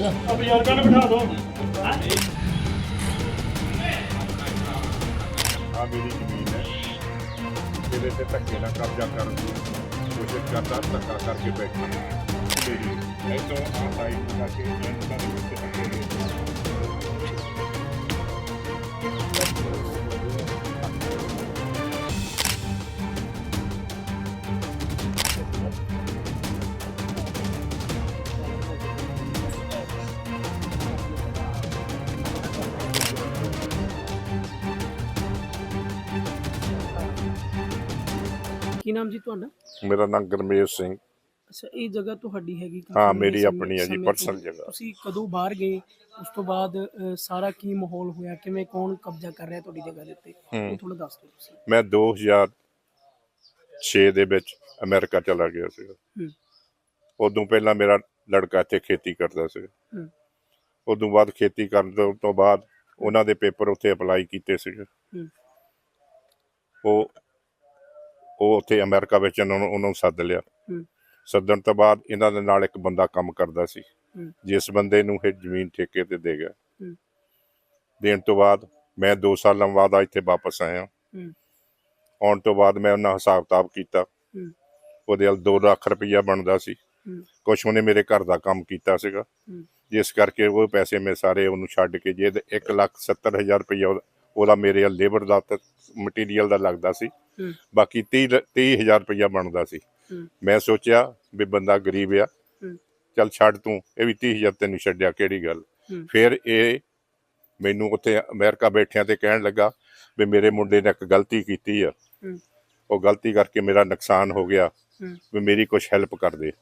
ਜਾ ਆ ਬਜ਼ੁਰਗਾਂ ਨੂੰ ਬਿਠਾ ਦਿਓ ਆ ਮੇਰੀ ਜ਼ਮੀਨ ਹੈ। ਇਹਦੇ ਤੇ ਧੱਕੇ ਨਾਲ ਕਬਜ਼ਾ ਕਰਨ ਦੀ ਕੋਸ਼ਿਸ਼ ਕਰਦਾ ਧੱਕਾ ਕਰਕੇ ਬੈਠਾ ਮੇਰੀ ਇਹ ਤੋਂ ਆ ਸਾਈਡ ਕਰਕੇ ਜਨਤਾ ਦੇ ਵਿੱਚ ਧੱਕੇ ਕੀ ਨਾਮ ਜੀ ਤੁਹਾਡਾ ਮੇਰਾ ਨਾਮ ਗਰਮੇਸ਼ ਸਿੰਘ ਅੱਛਾ ਇਹ ਜਗ੍ਹਾ ਤੁਹਾਡੀ ਹੈਗੀ ਕਾਫੀ ਹਾਂ, ਮੇਰੀ ਸਮੇਂ- ਆਪਣੀ ਹੈ ਜੀ, ਸਮੇਂ ਤੋਂ। personal ਜਗ੍ਹਾ। ਤੁਸੀਂ ਕਦੋਂ ਬਾਹਰ ਗਏ ਉਸ ਤੋਂ ਬਾਅਦ ਅ, ਸਾਰਾ ਕੀ ਮਾਹੌਲ ਹੋਇਆ ਕਿਵੇਂ ਕੌਣ ਕਬਜ਼ਾ ਕਰ ਰਿਹਾ ਤੁਹਾਡੀ ਜਗ੍ਹਾ ਦੇ ਉੱਤੇ ਹੂੰ। ਇਹ ਥੋੜਾ ਦੱਸ ਦਿਓ ਤੁਸੀਂ ਮੈਂ 2006 ਦੇ ਵਿੱਚ ਅਮਰੀਕਾ ਚਲਾ ਗਿਆ ਸੀ ਹੂੰ। ਉਦੋਂ ਪਹਿਲਾਂ ਮੇਰਾ ਲੜਕਾ ਇੱਥੇ ਖੇਤੀ ਕਰਦਾ ਸੀ ਹੂੰ। ਉਦੋਂ ਬਾਅਦ ਖੇਤੀ ਕਰਨ ਤੋਂ- ਤੋਂ ਬਾਅਦ ਉਹਨਾਂ ਦੇ ਪੇਪਰ ਉੱਥੇ ਅਪਲਾਈ ਕੀਤੇ ਸੀ। ਉਹ ਉਹ ਉੱਥੇ ਅਮਰੀਕਾ ਵਿੱਚ ਉਹਨਾਂ ਨੂੰ ਉਹਨਾਂ ਨੂੰ ਸੱਦ ਲਿਆ। ਸੱਦਣ ਤੋਂ ਬਾਅਦ ਇਹਨਾਂ ਦੇ ਨਾਲ ਇੱਕ ਬੰਦਾ ਕੰਮ ਕਰਦਾ ਸੀ। ਜਿਸ ਬੰਦੇ ਨੂੰ ਇਹ ਜ਼ਮੀਨ ਠੇਕੇ ਤੇ ਦੇ ਗਿਆ। ਦੇਣ ਤੋਂ ਬਾਅਦ ਮੈਂ 2 ਸਾਲਾਂ ਬਾਅਦ ਆ ਇੱਥੇ ਵਾਪਸ ਆਇਆ। ਆਉਣ ਤੋਂ ਬਾਅਦ ਮੈਂ ਉਹਨਾਂ ਹਿਸਾਬ ਕਿਤਾਬ ਕੀਤਾ। ਉਹਦੇ ਨਾਲ 2 ਲੱਖ ਰੁਪਈਆ ਬਣਦਾ ਸੀ। ਕੁਛ ਉਹਨੇ ਮੇਰੇ ਘਰ ਦਾ ਕੰਮ ਕੀਤਾ ਸੀਗਾ। ਜਿਸ ਕਰਕੇ ਉਹ ਪੈਸੇ ਮੈਂ ਸਾਰੇ ਉਹਨੂੰ ਛੱਡ ਕੇ ਜੇ 1 ਲੱਖ 70 ਹਜ਼ਾਰ ਰੁਪਈਆ ਉਹਦਾ- ਮੇਰੇ ਲੇਬਰ ਦਾ ਮਟੀਰੀਅਲ ਦਾ ਲੱਗਦਾ ਸੀ। ਬਾਕੀ 30 30 ਹਜ਼ਾਰ ਰੁਪਈਆ ਬਣਦਾ ਸੀ। ਮੈਂ ਸੋਚਿਆ ਵੀ ਬੰਦਾ ਗਰੀਬ ਆ। ਚੱਲ ਛੱਡ ਤੂੰ ਇਹ ਵੀ 30 ਹਜ਼ਾਰ ਤੈਨੂੰ ਛੱਡਿਆ ਕਿਹੜੀ ਗੱਲ। ਫਿਰ ਇਹ ਮੈਨੂੰ ਉੱਥੇ ਅਮਰੀਕਾ ਬੈਠਿਆਂ ਤੇ ਕਹਿਣ ਲੱਗਾ ਵੀ ਮੇਰੇ ਮੁੰਡੇ ਨੇ ਇੱਕ ਗਲਤੀ ਕੀਤੀ ਆ। ਉਹ ਗਲਤੀ ਕਰਕੇ ਮੇਰਾ ਨੁਕਸਾਨ ਹੋ ਗਿਆ। ਵੀ ਮੇਰੀ ਕੁਝ ਹੈਲਪ ਕਰ ਦੇ।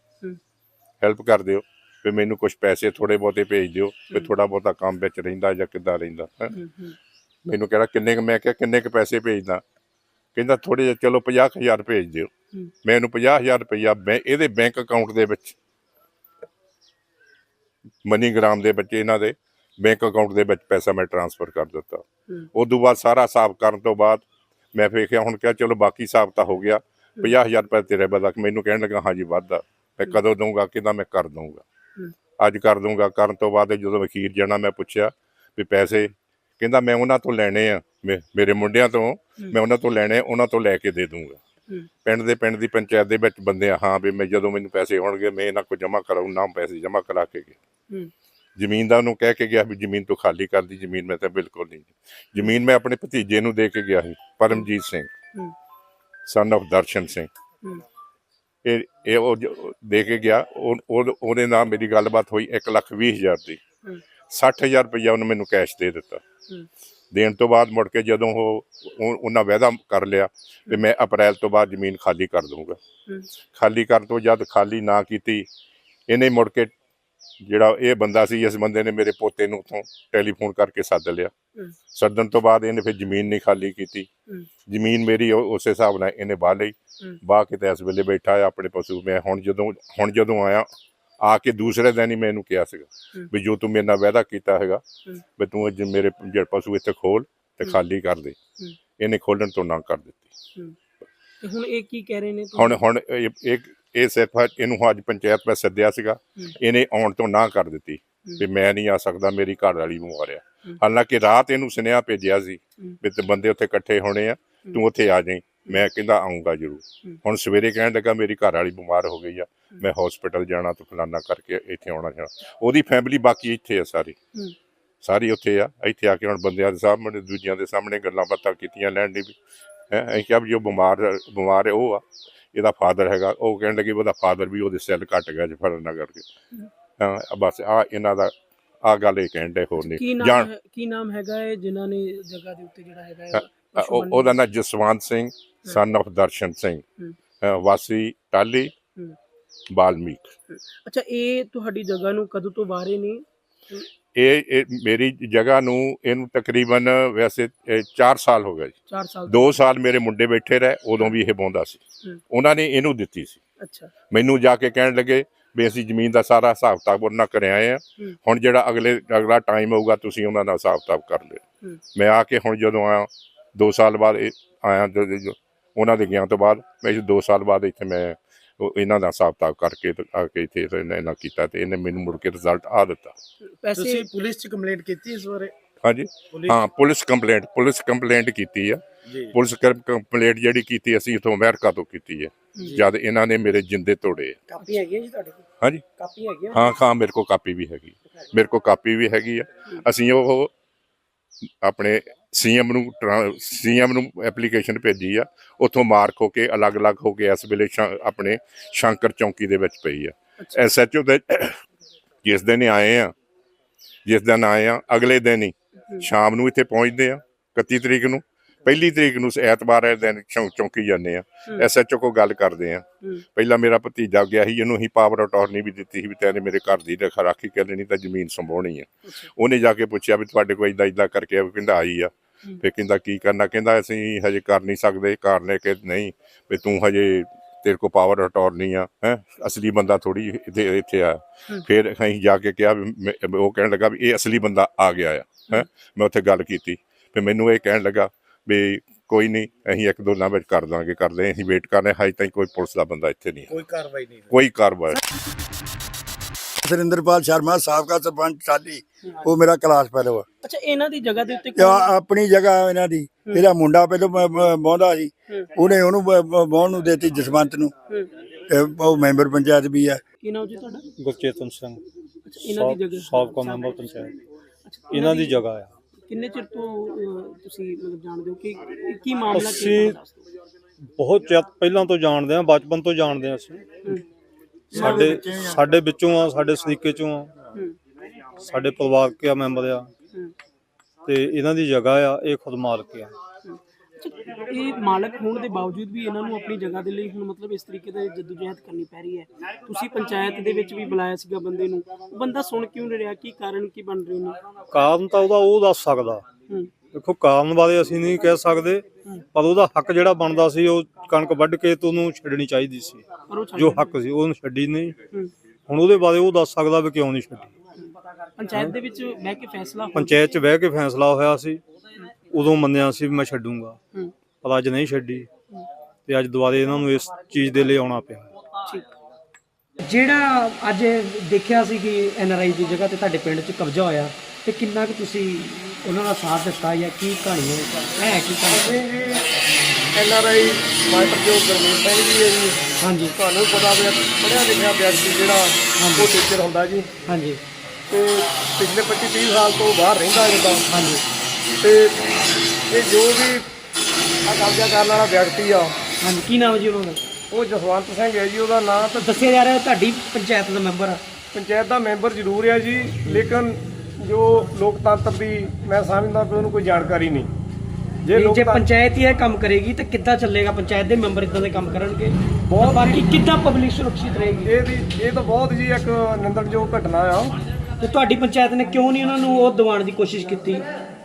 ਹੈਲਪ ਕਰ ਦਿਓ ਵੀ ਮੈਨੂੰ ਕੁਝ ਪੈਸੇ ਥੋੜੇ ਬਹੁਤੇ ਭੇਜ ਦਿਓ ਵੀ। ਥੋੜਾ ਬਹੁਤਾ ਕੰਮ ਵਿੱਚ ਰਹਿੰਦਾ ਜਾਂ ਕਿੱਦਾਂ ਰਹਿੰਦਾ ਮੈਨੂੰ ਕਹਿੰਦਾ ਕਿੰਨੇ ਕੁ ਮੈਂ ਕਿਹਾ ਕਿੰਨੇ ਕੁ ਪੈਸੇ ਭੇਜਦਾ ਕਹਿੰਦਾ ਥੋੜੇ ਜਿਹਾ ਚਲੋ 50000 ਭੇਜ ਦਿਓ। ਮੈਂ ਇਹਨੂੰ 50000 ਰੁਪਇਆ ਮੈਂ ਇਹਦੇ ਬੈਂਕ ਅਕਾਊਂਟ ਦੇ ਵਿੱਚ ਮਨੀਗ੍ਰਾਮ ਦੇ ਵਿੱਚ ਇਹਨਾਂ ਦੇ ਬੈਂਕ ਅਕਾਊਂਟ ਦੇ ਵਿੱਚ ਪੈਸਾ ਮੈਂ ਟ੍ਰਾਂਸਫਰ ਕਰ ਦਿੱਤਾ। ਉਸ ਤੋਂ ਬਾਅਦ ਸਾਰਾ ਹਿਸਾਬ ਕਰਨ ਤੋਂ ਬਾਅਦ ਮੈਂ ਵੇਖਿਆ ਹੁਣ ਕਿਹਾ ਚਲੋ ਬਾਕੀ ਹਿਸਾਬ ਤਾਂ ਹੋ ਗਿਆ। 50000 ਰੁਪਏ ਤੇਰੇ ਬਦਲਾ ਮੈਨੂੰ ਕਹਿਣ ਲੱਗਾ ਹਾਂਜੀ ਵਾਧਾ ਮੈਂ। ਕਦੋਂ ਦਊਂਗਾ? ਕਿਦਾਂ ਮੈਂ ਕਰ ਦਊਂਗਾ। ਅੱਜ ਕਰ ਦਊਂਗਾ। ਕਰਨ ਤੋਂ ਬਾਅਦ ਜਦੋਂ ਵਕੀਲ ਜਾਣਾ ਮੈਂ ਪੁੱਛਿਆ ਵੀ ਪੈਸੇ ਕਹਿੰਦਾ ਮੈਂ ਉਹਨਾਂ ਤੋਂ ਲੈਣੇ ਆ ਮੇ- ਮੇਰੇ ਮੁੰਡਿਆਂ ਤੋਂ ਮੈਂ ਉਹਨਾਂ ਤੋਂ ਲੈਣੇ ਉਹਨਾਂ ਤੋਂ ਲੈ ਕੇ ਦੇ ਦੂੰਗਾ। ਪਿੰਡ ਦੇ ਪਿੰਡ ਦੀ ਪੰਚਾਇਤ ਦੇ ਵਿੱਚ ਬੰਦੇ ਆ ਹਾਂ ਵੀ ਮੈਂ ਜਦੋਂ ਮੈਨੂੰ ਪੈਸੇ ਹੋਣਗੇ ਮੈਂ ਇਹਨਾਂ ਕੋਲ ਜਮ੍ਹਾਂ ਨਾ ਪੈਸੇ ਜਮ੍ਹਾਂ ਕਰਾ ਕੇ ਗਿਆ ਹੂੰ। ਜ਼ਮੀਨ ਦਾ ਉਹਨੂੰ ਕਹਿ ਕੇ ਗਿਆ ਵੀ ਜ਼ਮੀਨ ਤੋਂ ਖਾਲੀ ਕਰ ਦੀ ਜ਼ਮੀਨ ਮੈਂ ਤਾਂ ਬਿਲਕੁਲ ਨਹੀਂ ਜ਼ਮੀਨ ਮੈਂ ਆਪਣੇ ਭਤੀਜੇ ਨੂੰ ਦੇ ਕੇ ਗਿਆ ਸੀ ਪਰਮਜੀਤ ਸਿੰਘ ਹੂੰ। ਸਨ of ਦਰਸ਼ਨ ਸਿੰਘ ਹੂੰ। ਇਹ ਇਹ ਉਹ ਜੋ ਦੇ ਕੇ ਗਿਆ ਉਹ- ਉਹ- ਉਹਦੇ ਨਾਲ ਮੇਰੀ ਗੱਲਬਾਤ ਹੋਈ 1 ਲੱਖ ਵੀਹ ਹਜ਼ਾਰ ਦੀ ਹੂੰ। 60000 ਰੁਪਇਆ ਉਹਨੇ ਮੈਨੂੰ ਕੈਸ਼ ਦੇ ਦਿੱਤਾ। ਦੇਣ ਤੋਂ ਬਾਅਦ ਮੁੜ ਕੇ ਜਦੋਂ ਉਹ ਉਹ- ਉਹਨਾਂ ਵਾਅਦਾ ਕਰ ਲਿਆ ਕਿ ਮੈਂ ਅਪ੍ਰੈਲ ਤੋਂ ਬਾਅਦ ਜ਼ਮੀਨ ਖਾਲੀ ਕਰ ਦੂੰਗਾ। ਖਾਲੀ ਕਰਨ ਤੋਂ ਜਦ ਖਾਲੀ ਨਾ ਕੀਤੀ ਇਹਨੇ ਮੁੜ ਕੇ ਜਿਹੜਾ ਇਹ ਬੰਦਾ ਸੀ ਇਸ ਬੰਦੇ ਨੇ ਮੇਰੇ ਪੋਤੇ ਨੂੰ ਉੱਥੋਂ ਟੈਲੀਫੋਨ ਕਰਕੇ ਸੱਦ ਲਿਆ। ਸੱਦਣ ਤੋਂ ਬਾਅਦ ਇਹਨੇ ਫਿਰ ਜ਼ਮੀਨ ਨਹੀਂ ਖਾਲੀ ਕੀਤੀ। ਜ਼ਮੀਨ ਮੇਰੀ ਉਸੇ ਹਿਸਾਬ ਨਾਲ ਇਹਨੇ ਬਾਹ ਲਈ। ਬਾਹ ਕੇ ਤੇ ਇਸ ਵੇਲੇ ਬੈਠਾ ਆ ਆਪਣੇ ਪਸ਼ੂ ਮੈਂ ਹੁਣ ਜਦੋਂ ਹੁਣ ਜਦੋਂ ਆਇਆ ਆ ਕੇ ਦੂਸਰੇ ਦਿਨ ਹੀ ਮੈਨੂੰ ਕਿਹਾ ਸੀਗਾ। ਵੀ ਜੋ ਤੂੰ ਮੇਰੇ ਨਾਲ ਵਾਅਦਾ ਕੀਤਾ ਹੈਗਾ। ਵੀ ਤੂੰ ਅੱਜ ਮੇਰੇ ਜਿਹੜੇ ਪਸ਼ੂ ਇੱਥੇ ਖੋਲ ਤੇ। ਖਾਲੀ ਕਰ ਦੇ। ਇਹਨੇ ਖੋਲਣ ਤੋਂ ਨਾ ਕਰ ਦਿੱਤੀ ਤੇ ਹੁਣ ਇਹ ਕੀ ਕਹਿ ਰਹੇ ਨੇ ਹੁਣ ਹੁਣ ਇਹ ਇਹ- ਸਿਰਫ ਇਹਨੂੰ ਅੱਜ ਪੰਚਾਇਤ ਵਿੱਚ ਸੱਦਿਆ ਸੀਗਾ। ਇਹਨੇ ਆਉਣ ਤੋਂ ਨਾ ਕਰ ਦਿੱਤੀ। ਵੀ ਮੈਂ ਨਹੀਂ ਆ ਸਕਦਾ ਮੇਰੀ ਘਰ ਵਾਲੀ ਬਿਮਾਰ ਆ। ਹਾਲਾਂਕਿ ਰਾਤ ਇਹਨੂੰ ਸੁਨੇਹਾ ਭੇਜਿਆ ਸੀ। ਵੀ ਤੇ ਬੰਦੇ ਉੱਥੇ ਇਕੱਠੇ ਹੋਣੇ ਆ ਤੂੰ ਉੱਥੇ ਆ ਜਾਈਂ ਮੈਂ ਕਹਿੰਦਾ ਆਉਂਗਾ ਜ਼ਰੂਰ। ਹੁਣ ਸਵੇਰੇ ਕਹਿਣ ਲੱਗਾ ਮੇਰੀ ਘਰ ਵਾਲੀ ਬਿਮਾਰ ਹੋ ਗਈ ਆ ਮੈਂ ਹਸਪੀਟਲ ਜਾਣਾ ਤੇ ਫਲਾਨਾ ਕਰਕੇ ਇੱਥੇ ਆਉਣਾ ਜਾਣਾ। ਉਹਦੀ ਫੈਮਿਲੀ ਬਾਕੀ ਇੱਥੇ ਆ ਸਾਰੀ। ਸਾਰੀ ਉੱਥੇ ਆ। ਇੱਥੇ ਆ ਕੇ ਹੁਣ ਬੰਦਿਆਂ ਦੇ ਸਾਹਮਣੇ ਦੂਜਿਆਂ ਦੇ ਸਾਹਮਣੇ ਗੱਲਾਂ ਬਾਤਾਂ ਕੀਤੀਆਂ ਲੈਣ ਦੀ ਵੀ। ਹੈ ਅਸੀਂ ਕਿਹਾ ਵੀ ਜੋ ਬਿਮਾਰ ਬਿਮਾਰ ਹੈ ਉਹ ਆ। ਇਹਦਾ ਫਾਦਰ ਹੈਗਾ। ਉਹ ਕਹਿਣ ਲੱਗੇ ਉਹਦਾ ਫਾਦਰ ਵੀ ਉਹਦੇ ਸੈੱਲ ਘਟ ਗਿਆ ਜਫਰ ਨਾ ਕਰਕੇ। ਹਾਂ। ਬਸ ਆ ਇਹਨਾਂ ਦਾ ਆ ਗੱਲ ਇਹ ਕਹਿਣ ਦੇ ਹੋਰ ਕੀ ਨਹੀਂ ਨਾਮ ਜਾਣ। ਕੀ ਨਾਮ ਹੈਗਾ ਹੈ ਜਿਨ੍ਹਾਂ ਨੇ ਜਗ੍ਹਾ ਦੇ ਉੱਤੇ ਜਿਹੜਾ ਹੈਗਾ ਉਹਦਾ ਨਾਂ ਜਸਵੰਤ ਸਿੰਘ। ਸਨ of ਦਰਸ਼ਨ ਸਿੰਘ ਵਾਸੀ ਟਾਲੀ। ਬਾਲਮੀਕ। ਅੱਛਾ ਇਹ ਤੁਹਾਡੀ ਜਗ੍ਹਾ ਨੂੰ ਕਦੋਂ ਤੋਂ ਬਾਹਰੇ ਨੇ? ਇਹ ਮੇਰੀ ਜਗ੍ਹਾ ਨੂੰ ਇਹਨੂੰ ਤਕਰੀਬਨ ਵੈਸੇ 4 ਸਾਲ ਹੋ ਗਏ 4 ਸਾਲ 2 ਸਾਲ ਮੇਰੇ ਮੁੰਡੇ ਬੈਠੇ ਰਹੇ ਉਦੋਂ ਵੀ ਇਹ ਬੋਂਦਾ ਸੀ। ਉਹਨਾਂ ਨੇ ਇਹਨੂੰ ਦਿੱਤੀ ਸੀ। ਅੱਛਾ। ਮੈਨੂੰ ਜਾ ਕੇ ਕਹਿਣ ਲੱਗੇ ਵੀ ਅਸੀਂ ਜ਼ਮੀਨ ਦਾ ਸਾਰਾ ਹਿਸਾਬ ਕਿਤਾਬ ਉਹਨਾਂ ਕਰ ਆਏ ਆ। ਹੁਣ ਜਿਹੜਾ ਅਗਲੇ ਅਗਲਾ ਟਾਈਮ ਹੋਊਗਾ ਤੁਸੀਂ ਉਹਨਾਂ ਦਾ ਹਿਸਾਬ ਕਿਤਾਬ ਕਰ ਲਿਓ। ਮੈਂ ਆ ਕੇ ਹੁਣ ਜਦੋਂ ਆਇਆ 2 ਸਾਲ ਬਾਅਦ ਆਇਆ ਉਹਨਾਂ ਦੇ ਗਿਆ ਤੋਂ ਬਾਅਦ ਮੈਂ 2 ਸਾਲ ਬਾਅਦ ਇੱਥੇ ਮੈਂ ਉਹ ਇਹਨਾਂ ਦਾ ਹਿਸਾਬ ਕਿਤਾਬ ਕਰਕੇ ਤੇ ਆ ਕੇ ਇੱਥੇ ਇਹਨਾਂ ਇਹਨਾਂ ਕੀਤਾ ਤੇ ਇਹਨੇ ਮੈਨੂੰ ਮੁੜ ਕੇ ਰਿਜ਼ਲਟ ਆ ਦਿੱਤਾ। ਤੁਸੀਂ ਪੁਲਿਸ 'ਚ ਕੰਪਲੇਂਟ ਕੀਤੀ ਇਸ ਬਾਰੇ? ਹਾਂਜੀ। ਹਾਂ ਪੁਲਿਸ ਕੰਪਲੇਂਟ ਪੁਲਿਸ ਕੰਪਲੇਂਟ ਕੀਤੀ ਆ। ਪੁਲਿਸ ਕੰਪਲੇਂਟ ਜਿਹੜੀ ਕੀਤੀ ਅਸੀਂ ਇਥੋਂ ਅਮਰੀਕਾ ਤੋਂ ਕੀਤੀ ਹੈ। ਜਦ ਇਹਨਾਂ ਨੇ ਮੇਰੇ ਜਿੰਦੇ ਤੋੜੇ। ਕਾਪੀ ਹੈਗੀ ਹੈ ਜੀ ਤੁਹਾਡੇ ਕੋਲ? ਹਾਂਜੀ। ਕਾਪੀ ਹੈਗੀ ਹੈ ਹਾਂ ਹਾਂ ਮੇਰੇ ਕੋਲ ਕਾਪੀ ਵੀ ਹੈਗੀ। ਮੇਰੇ ਕੋਲ ਕਾਪੀ ਵੀ ਹੈਗੀ ਆ। ਅਸੀਂ ਉਹ ਆਪਣੇ ਸੀਐਮ ਨੂੰ ਸੀਐਮ ਨੂੰ ਐਪਲੀਕੇਸ਼ਨ ਭੇਜੀ ਆ ਉੱਥੋਂ ਮਾਰਕ ਹੋ ਕੇ ਅਲੱਗ-ਅਲੱਗ ਹੋ ਕੇ ਇਸ ਵੇਲੇ ਆਪਣੇ ਸ਼ੰਕਰ ਚੌਂਕੀ ਦੇ ਵਿੱਚ ਪਈ ਆ। ਐਸਐਚਓ ਦੇ ਜਿਸ ਦਿਨ ਆਏ ਆ ਜਿਸ ਦਿਨ ਆਏ ਆ ਅਗਲੇ ਦਿਨ ਹੀ ਸ਼ਾਮ ਨੂੰ ਇੱਥੇ ਪਹੁੰਚਦੇ ਆ 31 ਤਰੀਕ ਨੂੰ। ਪਹਿਲੀ ਤਰੀਕ ਨੂੰ ਐਤਵਾਰ ਵਾਲੇ ਦਿਨ ਚੌਂ- ਚੌਂਕੀ ਜਾਂਦੇ ਆ ਹੂੰ। ਐਸਐਚਓ ਕੋ ਗੱਲ ਕਰਦੇ ਆ ਹੂੰ। ਪਹਿਲਾਂ ਮੇਰਾ ਭਤੀਜਾ ਗਿਆ ਸੀ ਇਹਨੂੰ ਹੀ ਪਾਵਰ ਅਟਾਰਨੀ ਵੀ ਦਿੱਤੀ ਸੀ ਵੀ ਤੈਨੇ ਮੇਰੇ ਘਰ ਦੀ ਰੱਖਾ ਰਾਖੀ ਕਰਨੀ ਨਹੀਂ ਤਾਂ ਜ਼ਮੀਨ ਸੰਭਾਉਣੀ ਆ। ਉਹਨੇ ਜਾ ਕੇ ਪੁੱਛਿਆ ਵੀ ਤੁਹਾਡੇ ਕੋਲ ਇਦਾਂ ਇਦਾਂ ਕਰਕੇ ਉਹ ਕਹਿੰਦਾ ਆਈ ਆ ਹੂੰ। ਫੇ ਕਹਿੰਦਾ ਕੀ ਕਰਨਾ ਕਹਿੰਦਾ ਅਸੀਂ ਹਜੇ ਕਰ ਨਹੀਂ ਸਕਦੇ ਕਾਰਨ ਇਹ ਕਿ ਨਹੀਂ ਵੀ ਤੂੰ ਹਜੇ ਤੇਰੇ ਕੋ ਪਾਵਰ ਅਟਾਰਨੀ ਆ ਹੈ ਅਸਲੀ ਬੰਦਾ ਥੋੜੀ ਇੱਥੇ ਇੱਥੇ ਆ ਹੂੰ। ਫਿਰ ਅਸੀਂ ਜਾ ਕੇ ਕਿਹਾ ਵੀ ਮੈਂ- ਉਹ ਕਹਿਣ ਲੱਗਾ ਵੀ ਇਹ ਅਸਲੀ ਬੰਦਾ ਆ ਗਿਆ ਆ ਹੈ ਮੈਂ ਉੱਥੇ ਗੱਲ ਕੀਤੀ ਫਿਰ ਮੈਨੂੰ ਇਹ ਕਹਿਣ ਲੱਗਾ ਵੀ ਕੋਈ ਨਹੀਂ ਅਸੀਂ ਇੱਕ ਦੋ ਦਿਨਾਂ ਵਿੱਚ ਕਰ ਦਾਂਗੇ ਕਰਦੇ ਅਸੀਂ ਵੇਟ ਕਰ ਰਹੇ ਹਜੇ ਤਾਈਂ ਕੋਈ ਪੁਲਿਸ ਦਾ ਬੰਦਾ ਇੱਥੇ ਨਹੀਂ ਕੋਈ ਕਾਰਵਾਈ ਨਹੀਂ ਹੋਈ। ਕੋਈ ਕਾਰਵਾਈ ਸੁਰਿੰਦਰਪਾਲ ਸ਼ਰਮਾ ਸਾਬਕਾ ਸਰਪੰਚ ਸਾਡੀ ਉਹ ਮੇਰਾ ਕਲਾਸ ਫੈਲੋ ਆ। ਅੱਛਾ ਇਹਨਾਂ ਦੀ ਜਗ੍ਹਾ ਦੇ ਉੱਤੇ ਆ- ਆਪਣੀ ਜਗ੍ਹਾ ਇਹਨਾਂ ਦੀ। ਇਹਦਾ ਮੁੰਡਾ ਪਹਿਲਾਂ ਬ- ਬ- ਬਹੁੰਦਾ ਸੀ। ਉਹਨੇ ਉਹਨੂੰ ਬ- ਬ- ਬਹੁਣ ਨੂੰ ਦੇਤੀ ਜਸਵੰਤ ਨੂੰ। ਹੂੰ। ਤੇ ਉਹ ਮੈਂਬਰ ਪੰਚਾਇਤ ਵੀ ਆ। ਕੀ ਨਾਮ ਜੀ ਤੁਹਾਡਾ? ਗੁਰਚੇਤਨ ਸਿੰਘ। ਅੱਛਾ ਇਹਨਾਂ ਦੀ ਜਗ੍ਹਾ। ਸਾਬਕਾ ਮੈਂਬਰ ਪੰਚਾਇਤ। ਅੱਛਾ, ਇਹਨਾਂ ਦੀ ਜਗ੍ਹਾ ਆ। ਕਿੰਨੇ ਚਿਰ ਤੋਂ ਅਹ, ਤੁਸੀਂ ਮਤਲਬ ਜਾਣਦੇ ਹੋ ਕਿ ਕੀ ਮਾਮਲਾ ਕੀ ਅਸੀਂ- ਹੈ ਦਿਓ। ਬਹੁਤ ਚਿਰ ਪਹਿਲਾਂ ਤੋਂ ਜਾਣਦੇ ਆ ਬਚਪਨ ਤੋਂ ਜਾਣਦੇ ਆ ਅਸੀਂ ਹੂੰ। ਸਾਡੇ ਸਾਡੇ ਵਿੱਚੋਂ ਆ ਸਾਡੇ ਸਲੀਕੇ ਚੋਂ ਆ ਹੂੰ। ਸਾਡੇ ਪਰਿਵਾਰਕ ਆ ਮੈਂਬਰ ਆ ਹੂੰ। ਤੇ ਇਹਨਾਂ ਦੀ ਜਗ੍ਹਾ ਆ ਇਹ ਖੁਦ ਮਾਲਕ ਆ ਇਹ ਮਾਲਕ ਹੋਣ ਦੇ ਬਾਵਜੂਦ ਵੀ ਇਹਨਾਂ ਨੂੰ ਆਪਣੀ ਜਗ੍ਹਾ ਦੇ ਲਈ ਹੁਣ ਮਤਲਬ ਇਸ ਤਰੀਕੇ ਦੇ ਜਦੋਜਹਿਦ ਕਰਨੀ ਪੈ ਰਹੀ ਹੈ। ਤੁਸੀਂ ਪੰਚਾਇਤ ਦੇ ਵਿੱਚ ਵੀ ਬੁਲਾਇਆ ਸੀਗਾ ਬੰਦੇ ਨੂੰ। ਉਹ ਬੰਦਾ ਸੁਣ ਕਿਉਂ ਨਹੀਂ ਰਿਹਾ? ਕੀ ਕਾਰਨ ਕੀ ਬਣ ਰਹੇ ਨੇ? ਕਾਰਨ ਤਾਂ ਉਹਦਾ ਉਹ ਦੱਸ ਸਕਦਾ। ਦੇਖੋ ਕਾਰਨ ਬਾਰੇ ਅਸੀਂ ਨਹੀਂ ਕਹਿ ਸਕਦੇ ਪਰ ਉਹਦਾ ਹੱਕ ਜਿਹੜਾ ਬਣਦਾ ਸੀ ਉਹ ਕਣਕ ਵੱਢ ਕੇ ਤੇ ਉਹਨੂੰ ਛੱਡਣੀ ਚਾਹੀਦੀ ਸੀ। ਜੋ ਹੱਕ ਸੀ ਉਹਨੂੰ ਛੱਡੀ ਨਹੀਂ। ਹੁਣ ਉਹਦੇ ਬਾਰੇ ਉਹ ਦੱਸ ਸਕਦਾ ਵੀ ਕਿਉਂ ਨਹੀਂ ਛੱਡੀ। ਪੰਚਾਇਤ ਦੇ ਵਿੱਚ ਬਹਿ ਕੇ ਫੈਸਲਾ ਪੰਚਾਇਤ 'ਚ ਬਹਿ ਕੇ ਫੈਸਲਾ ਹੋਇਆ ਸੀ। ਉਦੋਂ ਮੰਨਿਆ ਸੀ ਵੀ ਮੈਂ ਛੱਡੂੰਗਾ। ਹੂੰ। ਪਰ ਅੱਜ ਨਹੀਂ ਛੱਡੀ। ਤੇ ਅੱਜ ਦੁਬਾਰੇ ਇਹਨਾਂ ਨੂੰ ਇਸ ਚੀਜ਼ ਦੇ ਲਈ ਆਉਣਾ ਪਿਆ। ਜਿਹੜਾ ਅੱਜ ਦੇਖਿਆ ਸੀ ਕਿ ਐਨਆਰਆਈ ਦੀ ਜਗ੍ਹਾ ਤੇ ਤੁਹਾਡੇ ਪਿੰਡ 'ਚ ਕਬਜ਼ਾ ਹੋਇਆ ਤੇ ਕਿੰਨਾ ਕੁ ਤੁਸੀਂ ਉਹਨਾਂ ਦਾ ਸਾਥ ਦਿੱਤਾ ਜਾਂ ਕੀ ਕਹਾਣੀ ਹੈ? ਹੈ ਕੀ ਕਹਾਣੀ? ਅਸੀਂ ਜੀ ਐਨ ਆਰ ਆਈ ਮਾਸਟਰ ਜੋ ਗੁਰਮੀਤ ਸਿੰਘ ਜੀ ਹੈ ਜੀ ਹਾਂਜੀ। ਤੁਹਾਨੂੰ ਪਤਾ ਵੀ ਪੜਿਆ ਲਿਖਿਆ ਵਿਅਕਤੀ ਜਿਹੜਾ ਉਹ ਟੀਚਰ ਹੁੰਦਾ ਜੀ। ਹਾਂਜੀ। ਤੇ ਪਿਛਲੇ 25 30 ਸਾਲ ਤੋਂ ਬਾਹਰ ਰਹਿੰਦਾ ਜਿੱਦਾਂ ਹਾਂਜੀ। ਤੇ ਇਹ ਜੋ ਵੀ ਆ ਕਬਜ਼ਾ ਕਰਨ ਵਾਲਾ ਵਿਅਕਤੀ ਆ ਹਾਂਜੀ ਕੀ ਨਾਮ ਹੈ ਜੀ ਉਹਨਾਂ ਦਾ ਉਹ ਜਸਵੰਤ ਸਿੰਘ ਹੈ ਜੀ ਉਹਦਾ ਨਾਂ ਤੇ ਦੱਸਿਆ ਜਾ ਰਿਹਾ ਤੁਹਾਡੀ ਪੰਚਾਇਤ ਦਾ ਮੈਂਬਰ ਆ। ਪੰਚਾਇਤ ਦਾ ਮੈਂਬਰ ਜ਼ਰੂਰ ਹੈ ਜੀ ਲੇਕਿਨ ਜੋ ਲੋਕਤੰਤਰ ਦੀ ਮੈਂ ਸਮਝਦਾ ਕਿ ਉਹਨੂੰ ਕੋਈ ਜਾਣਕਾਰੀ ਨਹੀਂ। ਜੇ ਜੇ ਲੋਕਤੰਤਰ ਪੰਚਾਇਤ ਹੀ ਇਹ ਕੰਮ ਕਰੇਗੀ ਤਾਂ ਕਿੱਦਾਂ ਚੱਲੇਗਾ? ਪੰਚਾਇਤ ਦੇ ਮੈਂਬਰ ਇਦਾਂ ਦੇ ਕੰਮ ਕਰਨਗੇ? ਬਹੁਤ ਬਾਕੀ ਕਿੱਦਾਂ ਪਬਲਿਕ ਸੁਰੱਖਿਅਤ ਰਹੇਗੀ? ਇਹ ਦੀ ਇਹ ਤਾਂ ਬਹੁਤ ਜੀ ਇੱਕ ਨਿੰਦਣਯੋਗ ਘਟਨਾ ਆ। ਤੇ ਤੁਹਾਡੀ ਪੰਚਾਇਤ ਨੇ ਕਿਉਂ ਨਹੀਂ ਉਹਨਾਂ ਨੂੰ ਉਹ ਦਿਵਾਉਣ ਦੀ ਕੋਸ਼ਿਸ਼ ਕੀਤੀ?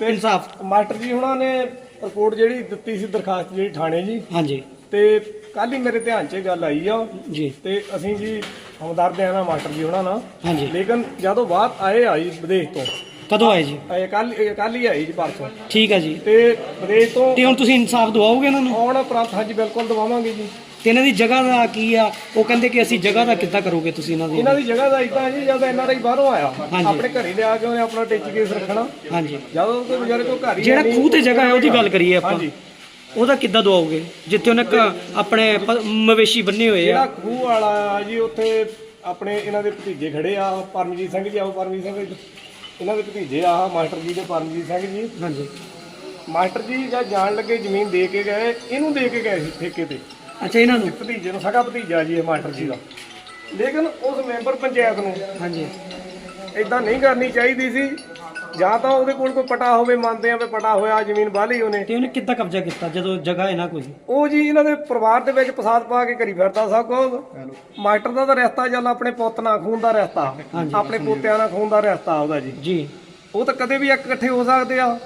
ਇਨਸਾਫ। ਮਾਸਟਰ ਜੀ ਉਹਨਾਂ ਨੇ ਰਿਪੋਰਟ ਜਿਹੜੀ ਦਿੱਤੀ ਸੀ ਦਰਖਾਸਤ ਜਿਹੜੀ ਥਾਣੇ ਜੀ। ਹਾਂਜੀ। ਤੇ ਕੱਲ ਹੀ ਮੇਰੇ ਧਿਆਨ 'ਚ ਇਹ ਗੱਲ ਆਈ ਆ। ਜੀ। ਤੇ ਅਸੀਂ ਜੀ ਹਮਦਰਦ ਆ ਨਾ ਮਾਸਟਰ ਜੀ ਉਹਨਾਂ ਨਾਲ। ਹਾਂਜੀ। ਲੇਕਿਨ ਜਦੋਂ ਬਾਅਦ ਆਏ ਆਈ ਵਿਦੇਸ਼ ਤੋਂ। ਕਦੋਂ ਆਏ ਜੀ? ਇਹ ਕੱਲ ਕੱਲ ਹੀ ਆਈ ਜੀ ਪਰਸੋਂ। ਠੀਕ ਹੈ ਜੀ। ਤੇ ਵਿਦੇਸ਼ ਤੋਂ ਤੇ ਹੁਣ ਤੁਸੀਂ ਇਨਸਾਫ ਦਵਾਓਗੇ ਉਹਨਾਂ ਨੂੰ? ਆਉਣ ਉਪਰੰਤ ਹਾਂਜੀ ਬਿਲਕੁਲ ਦਵਾਵਾਂਗੇ ਜੀ। ਤੇ ਇਹਨਾਂ ਦੀ ਜਗ੍ਹਾ ਦਾ ਕੀ ਆ? ਉਹ ਕਹਿੰਦੇ ਕਿ ਅਸੀਂ ਜਗ੍ਹਾ ਦਾ ਕਿੱਦਾਂ ਕਰੋਗੇ ਤੁਸੀਂ ਇਹਨਾਂ ਦੀ? ਇਹਨਾਂ ਦੀ ਜਗ੍ਹਾ ਦਾ ਇਦਾਂ ਜੀ ਜਦ ਐਨਆਰਆਈ ਬਾਹਰੋਂ ਆਇਆ ਹਾਂਜੀ। ਆਪਣੇ ਘਰੇ ਲਿਆ ਕੇ ਉਹਨੇ ਆਪਣਾ ਟਿੱਚ ਕੇਸ ਰੱਖਣਾ। ਹਾਂਜੀ। ਜਦੋਂ ਕੋਈ ਬਜ਼ੁਰਗ ਕੋ ਘਰ ਹੀ ਜਿਹੜਾ ਨਹੀਂ- ਖੂਹ ਤੇ ਜਗ੍ਹਾ ਹੈ ਉਹਦੀ ਗੱਲ ਕਰੀਏ ਆਪਾਂ। ਹਾਂਜੀ ਉਹਦਾ ਕਿੱਦਾਂ ਦਵਾਓਗੇ? ਜਿੱਥੇ ਉਹਨੇ ਕ- ਆਪਣੇ ਪ- ਮਵੇਸ਼ੀ ਬੰਨੇ ਹੋਏ ਜਿਹੜਾ ਆ ਖੂਹ ਵਾਲਾ ਆ ਜੀ ਉੱਥੇ ਆਪਣੇ ਇਹਨਾਂ ਦੇ ਭਤੀਜੇ ਖੜੇ ਆ ਪਰਮਜੀਤ ਸਿੰਘ ਜੀ ਆਓ ਪਰਮਜੀਤ ਸਿੰਘ ਜੀ। ਇਹਨਾਂ ਦੇ ਭਤੀਜੇ ਆ ਮਾਸਟਰ ਜੀ ਦੇ ਪਰਮਜੀਤ ਸਿੰਘ ਜੀ। ਹਾਂਜੀ। ਮਾਸਟਰ ਜੀ ਜਦ ਜਾਣ ਲੱਗੇ ਜ਼ਮੀਨ ਦੇ ਕੇ ਗਏ ਇਹਨੂੰ ਦੇ ਕੇ ਗਏ ਸੀ ਠੇਕੇ ਤੇ। ਅੱਛਾ ਇਹਨਾਂ ਨੂੰ? ਭਤੀਜੇ ਨੂੰ ਸਗਾ ਭਤੀਜਾ ਜੀ ਇਹ ਮਾਸਟਰ ਜੀ ਦਾ। ਲੇਕਿਨ ਉਸ ਮੈਂਬਰ ਪੰਚਾਇਤ ਨੂੰ ਹਾਂਜੀ। ਇਦਾਂ ਨਹੀਂ ਕਰਨੀ ਚਾਹੀਦੀ ਸੀ। ਜਾਂ ਤਾਂ ਉਹਦੇ ਕੋਲ ਕੋਈ ਪਟਾ ਹੋਵੇ ਮੰਨਦੇ ਆ ਵੀ ਪਟਾ ਹੋਇਆ ਜ਼ਮੀਨ ਵਾਲੀ ਉਹਨੇ। ਤੇ ਉਹਨੇ ਕਿੱਦਾਂ ਕਬਜ਼ਾ ਕੀਤਾ ਜਦੋਂ ਜਗ੍ਹਾ ਹੈ ਨਾ ਕੋਈ ਉਹ ਜੀ ਇਹਨਾਂ ਦੇ ਪਰਿਵਾਰ ਦੇ ਵਿੱਚ ਫਸਾਦ ਪਾ ਕੇ ਕਰੀ ਫਿਰਦਾ ਸਭ ਕੁਝ ਮਾਸਟਰ ਦਾ ਤਾਂ ਰਿਸ਼ਤਾ ਚੱਲ ਆਪਣੇ ਪੁੱਤ ਨਾਲ ਖੂਨ ਦਾ ਰਿਸ਼ਤਾ। ਆਪਣੇ ਪੋਤਿਆਂ ਨਾਲ ਖੂਨ ਦਾ ਰਿਸ਼ਤਾ ਉਹਦਾ ਜੀ। ਜੀ। ਉਹ ਤਾਂ ਕਦੇ ਵੀ ਇੱਕ ਇਕੱਠੇ ਹੋ ਸਕਦੇ ਆ।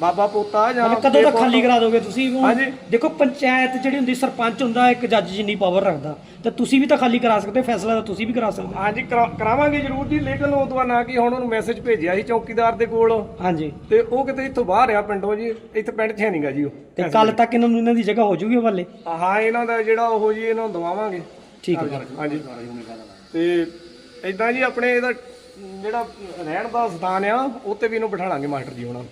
ਬਾਬਾ ਪੋਤਾ ਜਾਂ ਮਤਲਬ ਕਦੋਂ ਤੱਕ ਖਾਲੀ ਕਰਾ ਦੋਗੇ ਤੁਸੀਂ ਉਹ? ਹਾਂਜੀ। ਦੇਖੋ ਪੰਚਾਇਤ ਜਿਹੜੀ ਹੁੰਦੀ ਸਰਪੰਚ ਹੁੰਦਾ ਇੱਕ ਜੱਜ ਜਿੰਨੀ ਪਾਵਰ ਰੱਖਦਾ। ਤੇ ਤੁਸੀਂ ਵੀ ਤਾਂ ਖਾਲੀ ਕਰਾ ਸਕਦੇ ਹੋ, ਫੈਸਲਾ ਤਾਂ ਤੁਸੀਂ ਵੀ ਕਰਾ ਸਕਦੇ। ਹੋ। ਹਾਂਜੀ ਕਰਾ- ਕਰਾਵਾਂਗੇ ਜ਼ਰੂਰ ਜੀ ਲੇਕਿਨ ਉਹ ਤੋਂ ਨਾ ਕਿ ਹੁਣ ਉਹਨੂੰ ਮੈਸੇਜ ਭੇਜਿਆ ਸੀ ਚੌਕੀਦਾਰ ਦੇ ਕੋਲ। ਹਾਂਜੀ। ਤੇ ਉਹ ਕਿਤੇ ਇੱਥੋਂ ਬਾਹਰ ਆ ਪਿੰਡੋਂ ਜੀ ਇੱਥੇ ਪਿੰਡ 'ਚ ਹੈ ਨਹੀਂਗਾ ਜੀ ਉਹ। ਤੇ ਕੱਲ ਤੱਕ ਇਹਨਾਂ ਨੂੰ ਇਹਨਾਂ ਦੀ ਜਗ੍ਹਾ ਹੋ ਜੂਗੀ ਹਵਾਲੇ ਹਾਂ ਇਹਨਾਂ ਦਾ ਜਿਹੜਾ ਉਹ ਜੀ ਇਹਨਾਂ ਨੂੰ ਦਵਾਵਾਂਗੇ। ਠੀਕ ਹੈ ਹਾਂਜੀ। ਤੇ ਇਦਾਂ ਜੀ ਆਪਣੇ ਇਹਦਾ ਜਿਹੜਾ ਰਹਿਣ ਦਾ ਸਥਾਨ ਆ ਉੱਤੇ ਵੀ ਇਹਨੂੰ ਬਿਠਾਲਾਂਗੇ ਮਾਸਟਰ ਜੀ ਹੁਣ